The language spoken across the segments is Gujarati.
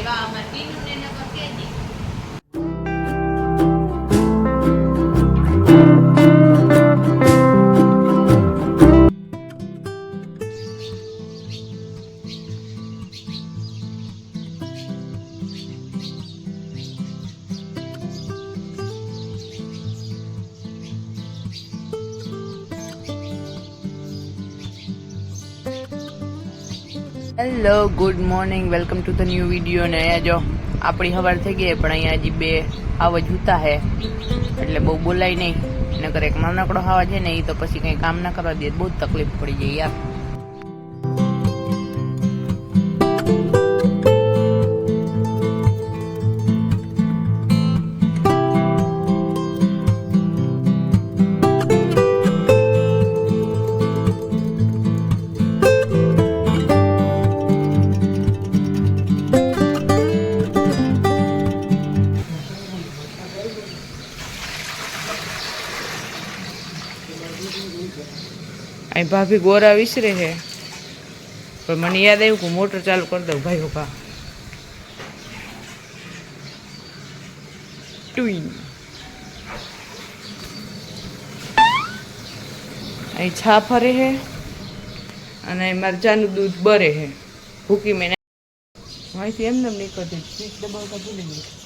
એવા અમારા કિન્નુ ને નગર કે hello good morning welcome to the new video ને અહીંયા જો આપણી સવાર થઈ ગઈ પણ અહીંયા હજી બે આવા જૂતા હે. એટલે બહુ બોલાય નહીં. નકર એક નાનકડો હવા છે ને એ તો પછી કંઈ કામ ના કરવા દે, બહુ તકલીફ પડી જાય યાર. અહીં ભાભી ગોરા વિસરે છે. પણ મને યાદ આવ્યું કે મોટર ચાલુ કરી દઉં. ભાઈ ઊભા. ટુઈન અહીં છા ફરે છે અને મરચાનું દૂધ બરે છે. ભૂકી મેં અહીંથી એમને એમ નીકળતી સ્વીચ દબાવતા ભૂલી ગઈ.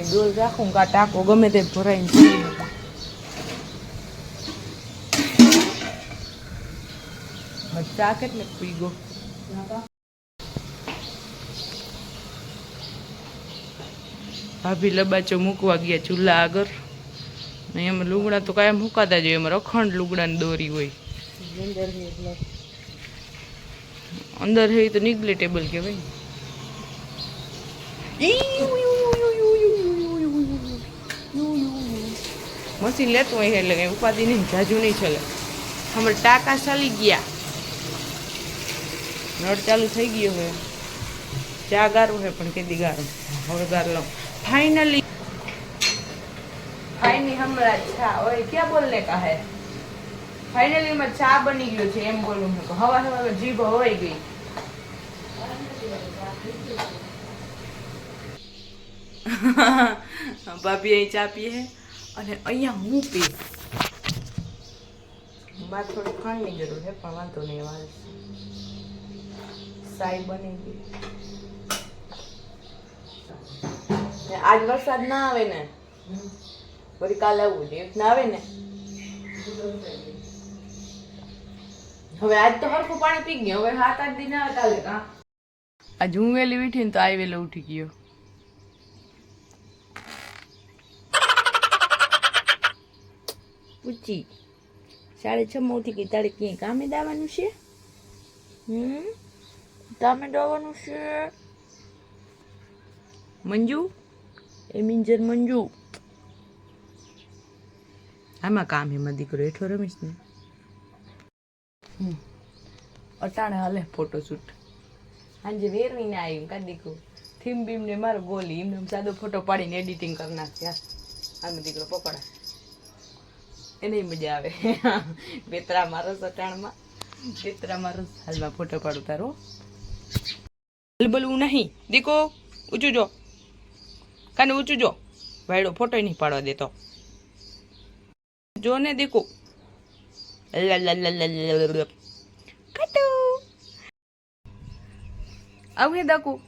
અહીં ડોલ રાખું કા ટાંકો ગમે તે ભરાઈને કેટલે પી ગયો ભાભી લબાચો મૂકવા ગયા ચૂલા આગળ. ને એમાં લુગડા તો કાયમ મુકાતા જોઈએ એમાં અખંડ લુગડાની દોરી હોય. અંદર હે તો નિગ્લેટેબલ કહેવાય મશીન લેતું હોય એટલે કઈ ઉપાધિ નહીં, જાજુ નહીં ચલે. અમારે ટાંકા ચાલી ગયા. નળ ચાલુ થઈ ગયો હવે ચા ગારું છે, પણ કેદી ગારું? હવે ગાર લઉં ફાઇનલી ફાઇનલી હમણાં ચા. ઓય, ક્યાં બોલને કા હે ફાઇનલી માં ચા બની ગયો છે, એમ બોલું છું. હવા હવા જીભ હવાઈ ગઈ. ભાભી અહીં ચા પીએ છે? અને અહીંયા હું પી મારે થોડી ખાંડની જરૂર છે પણ વાંધો નહીં વાર સાઈ બની ગઈ. આજ વરસાદ ના આવે ને વળી કાલે આવવું જોઈએ ના આવે ને. હવે આજ તો હરખું પાણી પી ગયું. હવે સાત આઠ દિન આવે કાલે. કા આજ હું વહેલી ઉઠી ને તો આવી વહેલો ઉઠી ગયો. પૂછી. સાડે છ માં ઉઠી ગઈ તારે ક્યાંય કામે દાવાનું છે? હમ? કામે દાવાનું છે? મંજુ? એ મિંજર મંજુ. આમાં કામ એમાં દીકરો હેઠો રમીશ ને. અટાણે હાલે ફોટોશૂટ સાંજે વેરવીને આવી કા દીકરો. થીમ ને મારો ગોલી. એમને સાદો ફોટો પાડીને એડિટિંગ કરી નાખ્યા આમે દીકરો પકડા. એને મજા આવે. બેતરા મારો સટાણમાં. બેતરા મારો હાલમાં ફોટો પાડું તારો. બલબલવું નહીં. દીકો, ઊંચું જો. કાને ઊંચું જો. ભાઈડો ફોટો નહીં પાડવા દેતો. જો ને દીકો. આવું હે દાકુ?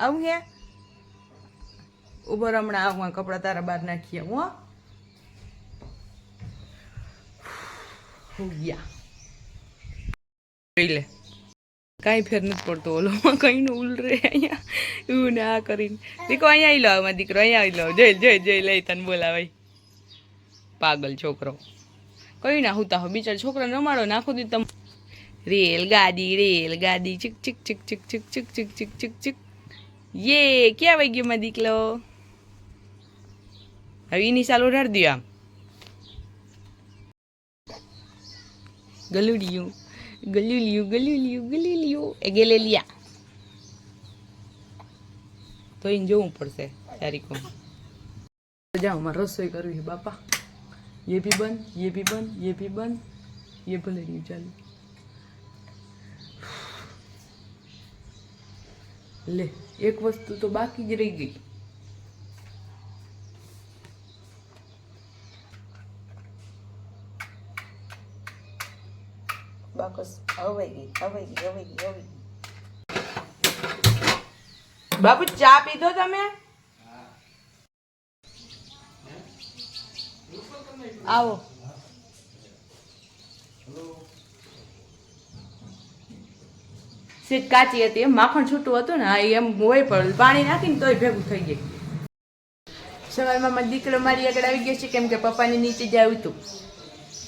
આવું હે? ઊભો હમણાં આવું કપડા તારા બહાર નાખીએ હું હો? હો ગયા. જોઈ લે. કાંઈ ફેર નથી પડતો ઓલોમાં કઈ નું ઉલ રે અહીંયા. એવું ને આ કરીને. દીકરો અહીંયા આવી લો આમાં દીકરો અહીંયા આવી લો. જોઈ જોઈ જોઈ લઈ તને બોલાવાય. પાગલ છોકરો. કઈ ના હું તાહો બિચાર છોકરા રમાડો નાખો દી તમ રેલ ગાડી ચીક ચીક ચીક ચીક ચીક ચીક ચીક ચીક ચીક ચીક. યે, ક્યાં વહી ગયો માં દીકલો હવે એની સાલ ઉડાડી દો આમ. ગલુડિયું ગલુલિયું ગલુલિયું ગલુલિયું એ ગેલે લિયા તો એને જોવું પડશે તારીખો જાઓ મારે રસોઈ કરવી છે બાપા ये भी बंद ये भी बंद ये भी बंद ये भले नहीं चालू ले एक वस्तु तो बाकी જ રહી ગઈ બાકસ બાપુ, ચા પીધો તમે? આવો. સીટ કાચી હતી, એમ માખણ છૂટું હતું ને એમ હોય પણ પાણી નાખીને તોય ભેગું થઈ જાય સવારમાં મારો દીકરો મારી આગળ આવી ગયો છે, કેમ કે પપ્પાની નીચે જ આવ્યું હતું.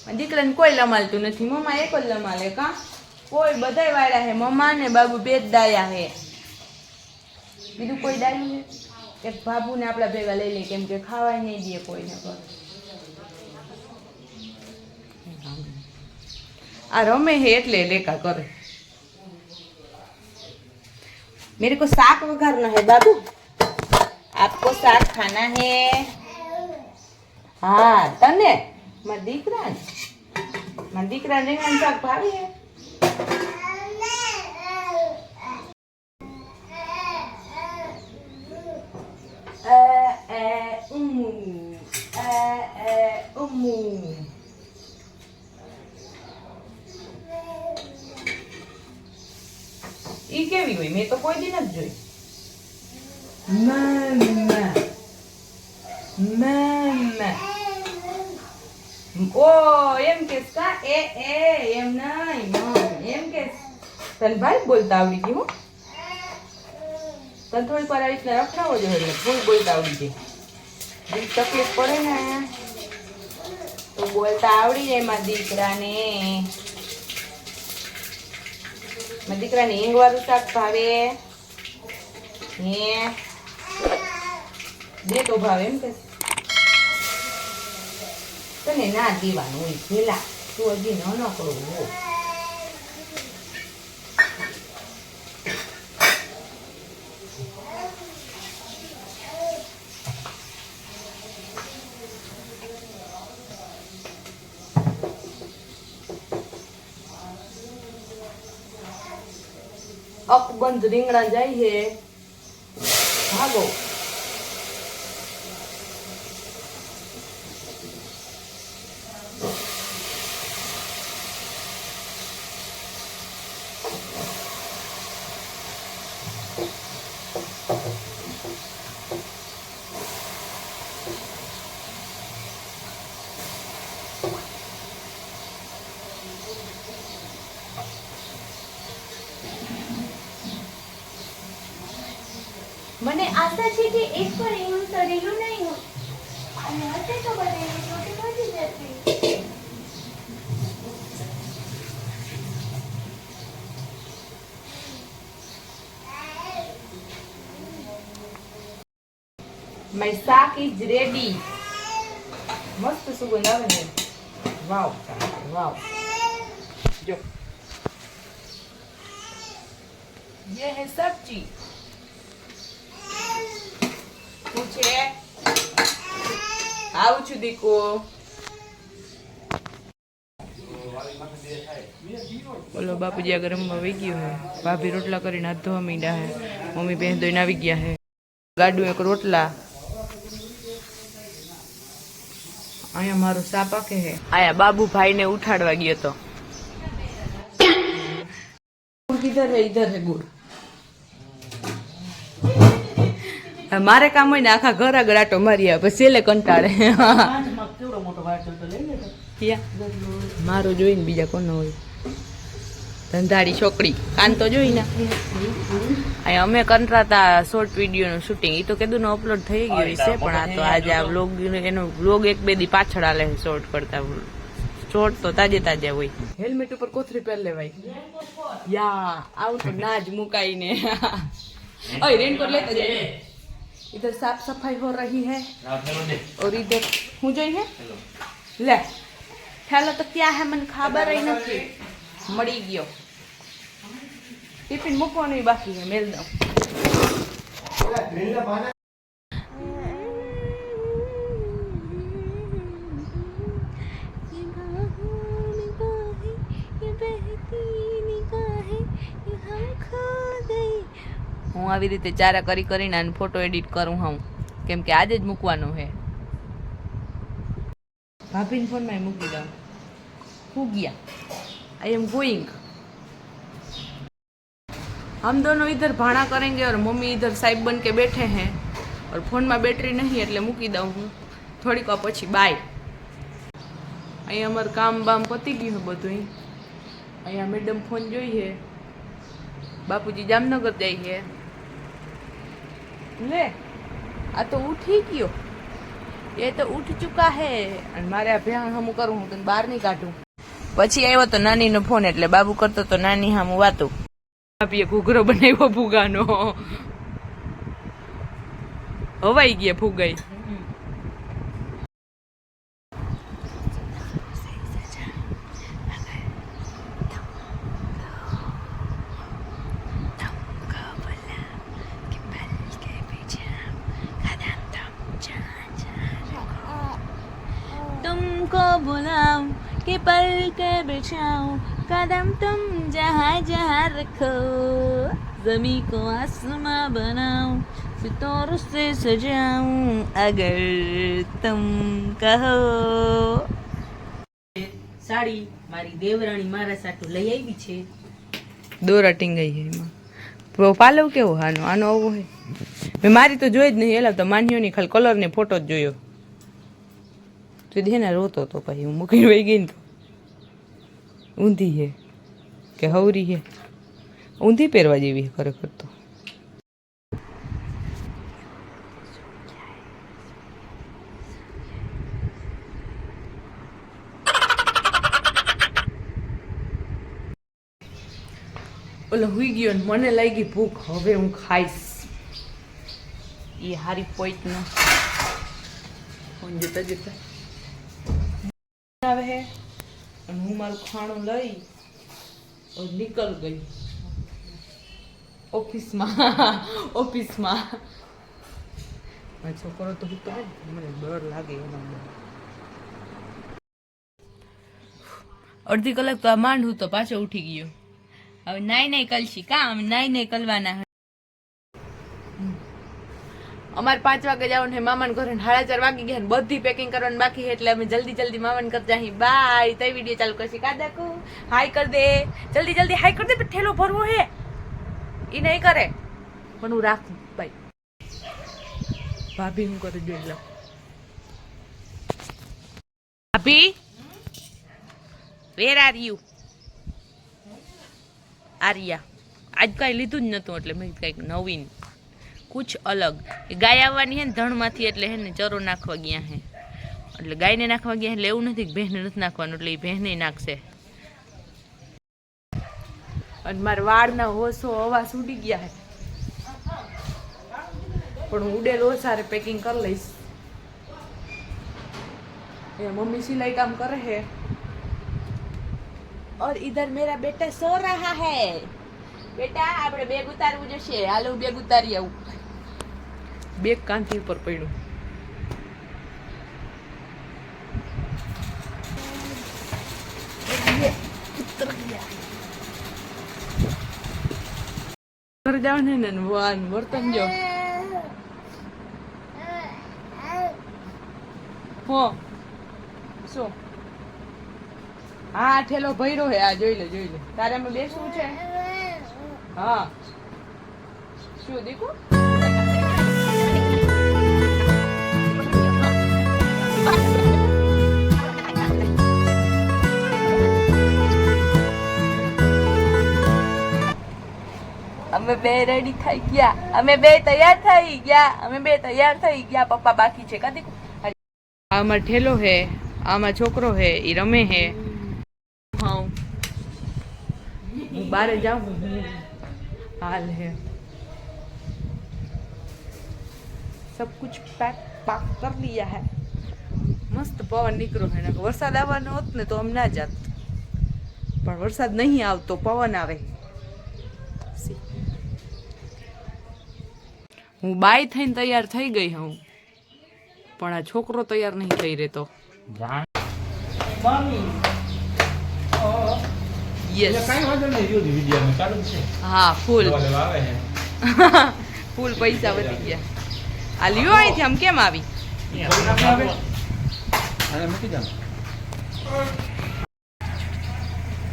દીકરાને કોઈ લમાલતું નથી મમ્મા એક જ લમાલે કા કોઈ બધાય વાળા હે મમ્મા ને બાબુ બે જ ડાયા હે બીજું કોઈ ડાયું છે એક બાબુને આપણા ભેગા લઈ લે કેમ કે ખાવાય નહીં દે કોઈને પણ આ રમે હે એટલે લેકા કરે मेरे को साग वघारना है बाबू आपको साग खाना है हाँ तने મારા દીકરા ને મારા દીકરા રીંગણ શાક ભાવે ઈ કેવી હોય? મેં તો કોઈ દી નથી જોઈ. મા મમ્મા ઓ, એમ કે કા? એ એ, એમ નહીં એમ કે તને ભાઈ બોલતા આવડી ગયું હું. તને થોડીક વાર આવી રીતના રખડાવો જોઈએ એટલે ફૂલ બોલતા આવડી જાય બીજી તકલીફ પડે ને. તો બોલતા આવડી જાય મારા દીકરાને. મારા દીકરાને હિંગવાળું શાક ભાવે. હે? દે તો ભાવે એમ કે. તને ના દેવાનું હોય પેલા તું હજી ન નકળો હો અકબંધ રીંગણા જાય છે ભાગો મને આશા છે કે એક પણ એવું તળેલું નહીં હોય અને હશે તો બધાની રોટી વધી જશે My શાક is ready. મસ્ત સુગંધ આવે છે વાવ વાવ જો ये है सब्जी છે. આવું છું દીકુ. બોલો બાપુજી આ ગરમમાં વહી ગયો હે. ભાભી રોટલા કરીને હાથ ધોવા માંડ્યા હે. મમ્મી બેન ધોઈને આવી ગયા હે. ગાડું એક રોટલા. અહીંયા મારો સાપ આખે હે. આયા બાબુ ભાઈ ને ઉઠાડવા ગયો તો. ગુડ કિધર હે ઇધર હે ગુડ હવે મારે કામ હોય ને આખા ઘર આગળ આટો મારી આવે પછી છેલ્લે કંટાળે. મારો જોઈને બીજા કોનો હોય. ધંધાડી છોકરી. કાન તો જોઈ ને. અહીંયા અમે કંટાતા શોર્ટ વિડીયોનું શૂટિંગ એ તો કીધું ને અપલોડ થઈ ગયું છે પણ આ તો આજે આ વ્લોગ એનો વ્લોગ એક બે દી પાછળ આલે શોર્ટ કરતા. શોર્ટ તો તાજે તાજે હોય. હેલ્મેટ ઉપર કોથરી પહેર લેવાય. યા આવું તો ના જ મુકાઈને ઓય રેનકોટ લેતા જાય. इधर साफ सफाई हो रही है और इधर હું જોઈ હે લે ખ્યાલ તો ક્યાં હે મને ખબર ય નથી મળી ગયો ટિફિન મૂકવાનું ય બાકી હે મેલ દઉં હું આવી રીતે ચારા કરી કરીને આને ફોટો એડિટ કરું હું કેમ કે આજે જ મૂકવાનો છે ભાભીને ફોનમાં મૂકી દઉં હું ગયા आई एम गोइंग हम दोनों इधर भाड़ा करेंगे और मम्मी इधर साहिब बन के बैठे हैं और फोन में बैटरी नहीं એટલે મૂકી દઉં હું થોડીક વાર પછી બાય અહીંયા અમારું કામ બામ પતી ગયું છે બધું અહીંયા મેડમ ફોન જોઈએ બાપુજી જામનગર જાય છે લે, આ તો ઉઠી ગયો. એ તો ઉઠ ચૂકા હે. અને મારે આ ભ્યાણ હમું કરું, હું તને બહાર નહીં કાઢું. પછી આવ્યો તો નાનીનો ફોન એટલે બાબુ કરતો તો નાની હામું વાતું. આપીએ ઘૂઘરો બનાવ્યો ફુગાનો હવાઈ ગયા ફુગાઈ के बिछाऊं कदम तुम जहाँ जहाँ रखो जमी को आसमां बनाऊं सितारों से सजाऊं अगर तुम कहो સાડી મારી દેવરાણી મારા સાટુ લઈ આવી છે દોરા ટીંગાઈ છે એમાં તો પાલવ કેવો આનો આનો આવો હે મેં મારી તો જોઈ જ નહીં એલા તો માન્યોની ખાલી કલર ને ફોટો જ જોયો તો દે ને રોતો તો પછી હું મૂકીને વહી ગઈ ને તો ઊંધી હે કે હવરી હે ઊંધી પહેરવા જેવી ખરેખર તો ઓલો હુઈ ગયો ને મને લાગી ભૂખ હવે હું ખાઈશ. એ હારી પોઈન્ટ નો. ફોન જતા જતા આવે હે? અને હું મારું ખાણું લઈ નીકળ ગઈ. ઓફિસમાં ઓફિસમાં. છોકરો તો હું મને ડર લાગે એના અડધી કલાક તો માંડ હું તો પાછો ઉઠી ગયો. હવે નાઈ નાઈ કલશી કામ નાઈ નાઈ કલવાના અમારે પાંચ વાગે જવાનું છે. મામાને ઘરે સાડા ચાર વાગી ગયા બધી પેકિંગ કરવાની બાકી એટલે અમે જલ્દી જલ્દી મામાને કરતા અહીં બાય. તઈ વીડિયો ચાલુ કરશે. કા દાકુ હાય કર દે. જલ્દી જલ્દી હાય કર દે, પણ ઠેલો ભરવો હે ઈ નહીં કરે. પણ હું રાખું. બાય ભાભી, હું કરી જોઈ લઉં ભાભી વેર આર યુ આર્યા. આજ કાંઈ લીધું જ નહોતું એટલે મેં કંઈક નવીન કુછ અલગ એ ગાય આવવાની હે ને ધણમાંથી એટલે હે ને ચરો નાખવા ગયા હે એટલે ગાયને નાખવા ગયા એટલે એવું નથી કે ભેંસને નથી નાખવાનું એટલે એ ભેંસને નાખશે અને મારા વાળના હોશો અવાજ ઉડી ગયા હે પણ હું ઉડેલ ઓસારે પેકિંગ કરી લઈશ એ મમ્મી સિલાઈ કામ કરે હે और इधर मेरा बेटा सो रहा है બેટા, આપણે બેગ ઉતારવું જશે. હાલો બેગ ઉતારી આવું. બેગ કાંથી ઉપર પડ્યું? જાવ ને વાન, વર્તન જો. હો, શું? હા ઠેલો ભર્યો હે, આ જોઈ લે જોઈ લે. તારે અમે બેસવું છે? હા શું દીકુ અમે બે રેડી થઈ ગયા અમે બે તૈયાર થઈ ગયા અમે બે તૈયાર થઈ ગયા પપ્પા બાકી છે કદી આમાં ઠેલો હે આમાં છોકરો હે ઈ રમે હે હા હું બારે જાઉં હું हाल है सब कुछ पैक पाक कर लिया है મસ્ત પવન નીકળ્યો છે નકર વરસાદ આવવાનો હોત ને તો આમ ના જાત પણ વરસાદ નહીં આવતો પવન આવે સી. હું બાય થઈને તૈયાર થઈ ગઈ હું પણ આ છોકરો તૈયાર નહીં થઈ રહેતો યસ કાંઈ વાંધો નહીં જો વીડિયો ચાલુ છે. હા ફૂલ. લેવા લેવા આવે છે. ફૂલ પૈસા વધી ગયા. આ લ્યો અહીંથી આમ કેમ આવી?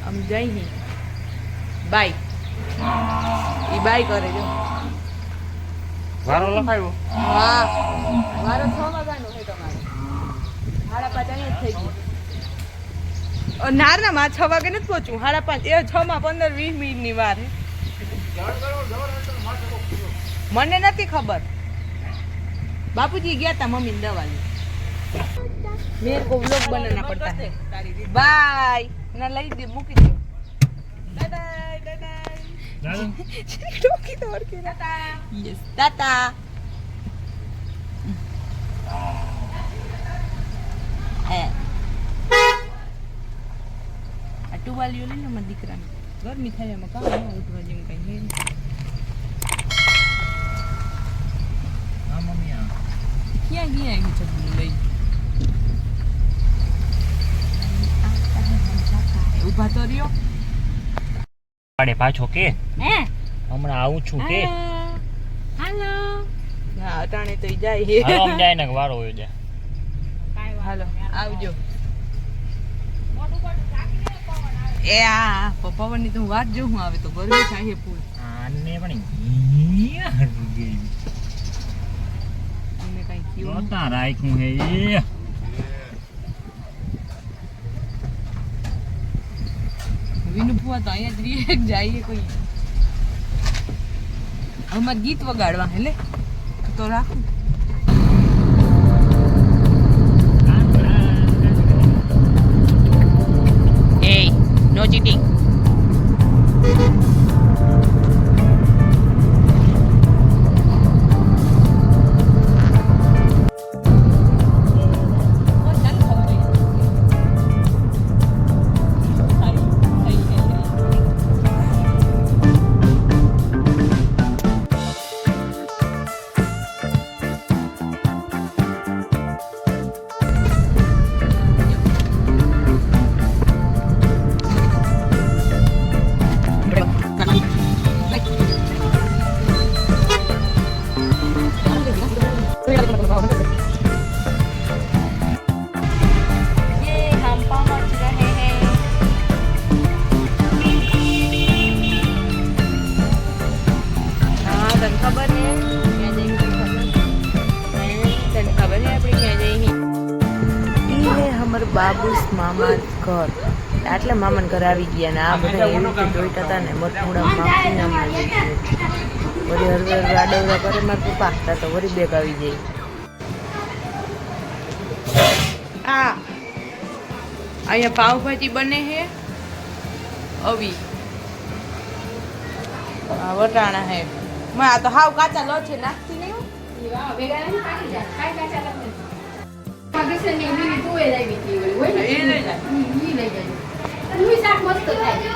આમ જઈ હી. બાય. ઈ બાય કરે જો. વારો લખાયો? હા. વારો છ વાગ્યાનો છે તમારે. હાડા પાછા થઈ ગયું. અ, નાર ના માં છ વાગે નથી પહોંચું સાડા પાંચ. એ છ માં પંદર વીસ મિનિટની વાર મને નથી ખબર. બાપુજી ગયા તા મમ્મી દવા મેરે કો વ્લોગ બનાવના પડતા. બાય ના લઈ દે મૂકી દે. દાદા એ આ ટુવાલીઓ લઈને મારા દીકરાને. ગરમી થાય એમાં કામ ન ઉઠવા જેવું કઈ હે. હા. ક્યાં ગયા એમ છે લઈ? ઊભા તો રહ્યો. પાડે પાછો કે? હે? હમણાં આવું છું કે? હાલો. હા અટાણે તો જાય હાલો આમ જાય ને વારો હોય જાય હાલો આવજો. એ આ પપ્પાની તો વાત જો હું આવે તો ગરમી થાય પૂર આને પણ ઈયા હરવું ગઈ. એને કઈ કયું રાખ્યું હે વિનુ ફુવા તો અહીંયા જ રીએક જઈએ કોઈ. અમારે ગીત વગાડવા હેલે તો રાખું. નો ચીટિંગ ये ઘર. એટલે મામાન ઘર આવી ગયા ને આ બધા એવી જોઈતા હતા ને મરપુડા માફી નામ વળી હરવે હરવે આડવડા કરે મારા પપ્પા તા વળી બેગ આવી જાય. આ. અહીંયા પાવભાજી બને છે અવી. વટાણા હે. આ તો હાવ કાચા લો છે, નાખતી નહીં વાગે છે ને એની તું એ લઈ લીધી હોય ને એ લઈ જાય એ લઈ જાય હું શાક મસ્ત થાય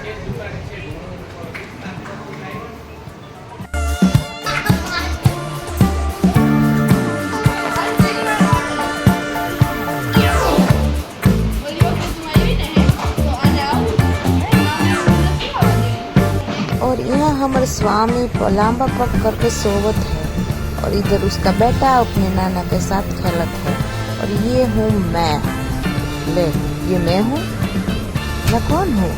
Thank you. हमारे स्वामी लांबा पक करके सोवत है और इधर उसका बेटा अपने नाना के साथ खेलत है। और ये हूँ मैं। ले, ये मैं हूँ? मैं कौन हूँ?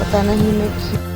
पता नहीं मैं